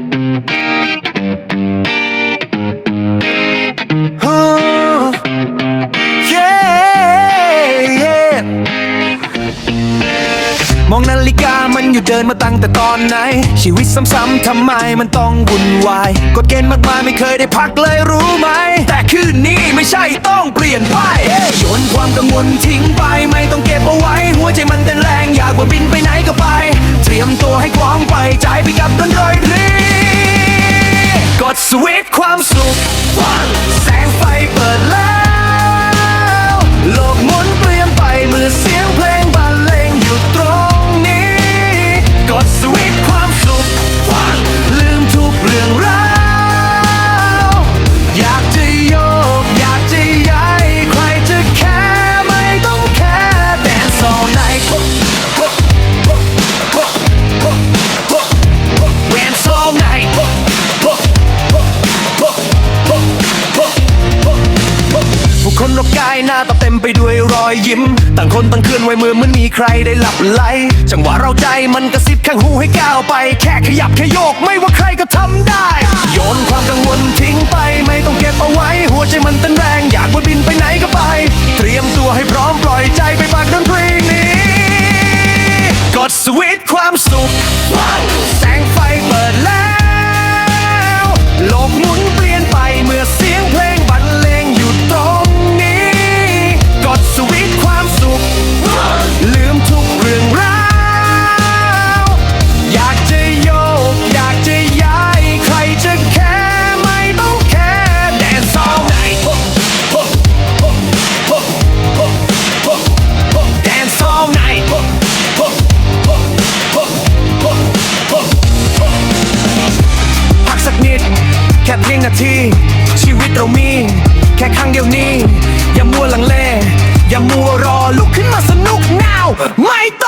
Oh, yeah, yeah. มองนาฬิกามันอยู่เดินมาตั้งแต่ตอนไหน ชีวิตซ้ำๆทำไมมันต้องวุ่นวายกฎเกณฑ์มากมายไม่เคยได้พักเลยรู้ไหม แต่คืนนี้ไม่ใช่ต้องเปลี่ยนไปโยนความกังวลทิ้งไปไม่ต้อง คนรอบกายหน้าตาเต็มไปด้วยรอยยิ้ม ต่างคนต่างเคลื่อนไหวมือเหมือนมีใครได้หลับไหลจังหวะเราใจมันกระซิบข้างหูให้ก้าวไป แค่ขยับแค่โยกไม่ว่า ค่เพียงนาที ชีวิตเรามี แค่ครั้งเดียวนี้ อย่ามัวลังเล อย่ามัวรอลุกขึ้นมาสนุก now ไม่ต้อง